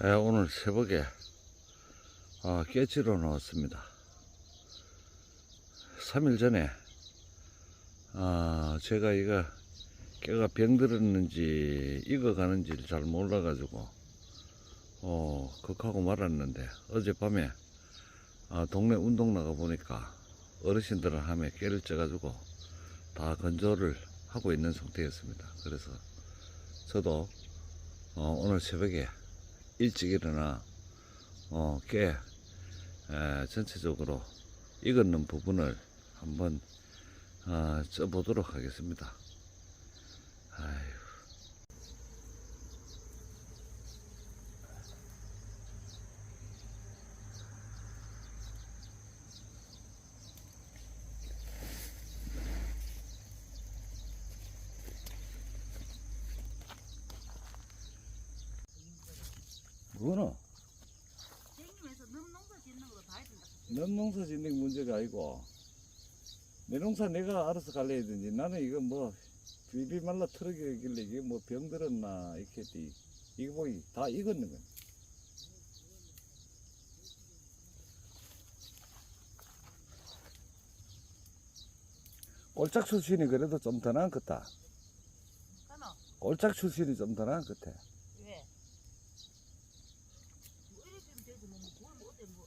예, 오늘 새벽에 아, 깨지러 나왔습니다. 3일 전에 아, 제가 이거 깨가 병들었는지 익어가는지를 잘 몰라가지고 어, 극하고 말았는데 어젯밤에 아, 동네 운동 나가 보니까 어르신들은 함에 깨를 쪄가지고 다 건조를 하고 있는 상태였습니다. 그래서 저도 어, 오늘 새벽에 일찍 일어나 어, 깨 에, 전체적으로 익었는 부분을 한번 어, 쪄보도록 하겠습니다. 뭐나? 생님에서 넘 농사 짓는 거 봐야 된다. 넌 농사 짓는 게 문제가 아니고 내 농사 내가 알아서 갈래야든지 나는 이거 뭐 비비 말라 털어기길래 이게 뭐 병들었나 이렇게 했지 이거 보기 다 익었는 거야 꼴짝 출신이 그래도 좀 더 나은 것 같다 하나 꼴짝 출신이 좀 더 나은 것같아 왜? 뭐 이래 되면 되지 뭐, 뭐 그걸 뭐 어때 뭐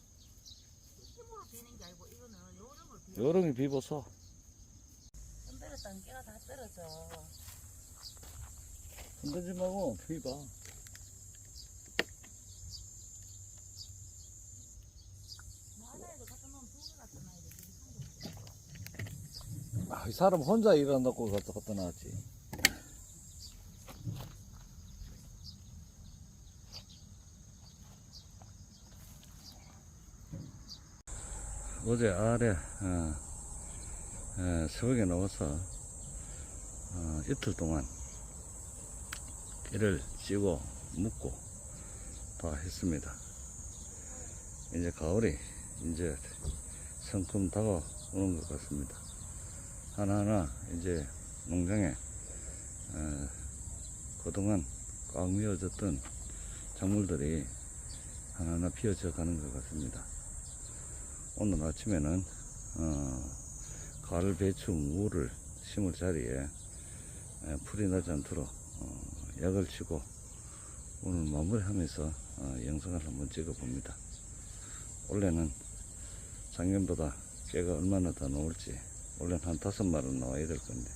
힘으로 되는 게 아니고 이거는 요령이 비보소 흔들었다는 깨가 다 떨어져. 흔들지 말고 돼. 아, 이 사람 혼자 일어나고 갖다 갖다 놨지. 어제 아래 어, 에, 새벽에 나와서 어, 이틀 동안 깨를 찌고 묶고 다 했습니다. 이제 가을이 이제 성큼 다가오는 것 같습니다. 하나하나 이제 농장에 어, 그동안 꽉 미어졌던 작물들이 하나하나 피어져 가는 것 같습니다. 오늘 아침에는 어, 가을 배추 무를 심을 자리에 에, 풀이 나지 않도록 어, 약을 치고 오늘 마무리하면서 어, 영상을 한번 찍어 봅니다. 올해는 작년보다 깨가 얼마나 더 나올지 원래는 한 다섯 마리 나와야 될 건데